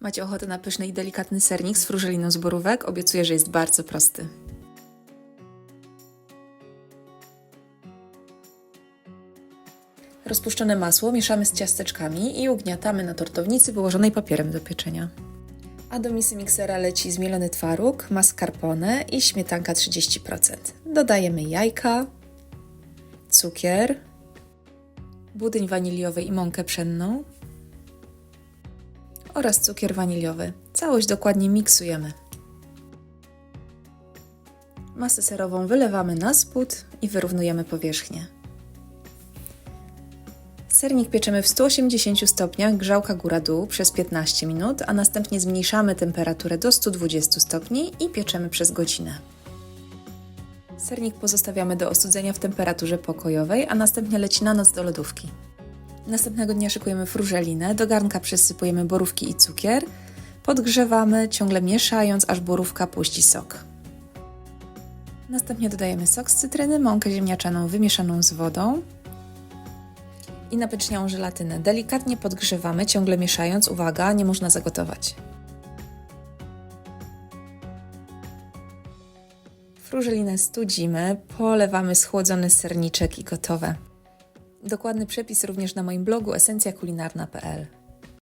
Macie ochotę na pyszny i delikatny sernik z frużeliną z borówek? Obiecuję, że jest bardzo prosty. Rozpuszczone masło mieszamy z ciasteczkami i ugniatamy na tortownicy wyłożonej papierem do pieczenia. A do misy miksera leci zmielony twaróg, mascarpone i śmietanka 30%. Dodajemy jajka, cukier, budyń waniliowy i mąkę pszenną oraz cukier waniliowy. Całość dokładnie miksujemy. Masę serową wylewamy na spód i wyrównujemy powierzchnię. Sernik pieczemy w 180 stopniach, grzałka góra-dół przez 15 minut, a następnie zmniejszamy temperaturę do 120 stopni i pieczemy przez godzinę. Sernik pozostawiamy do ostudzenia w temperaturze pokojowej, a następnie leci na noc do lodówki. Następnego dnia szykujemy frużelinę, do garnka przesypujemy borówki i cukier, podgrzewamy, ciągle mieszając, aż borówka puści sok. Następnie dodajemy sok z cytryny, mąkę ziemniaczaną wymieszaną z wodą, i napęczniałą żelatynę. Delikatnie podgrzewamy, ciągle mieszając. Uwaga, nie można zagotować. Frużelinę studzimy, polewamy schłodzony serniczek i gotowe. Dokładny przepis również na moim blogu esencjakulinarna.pl.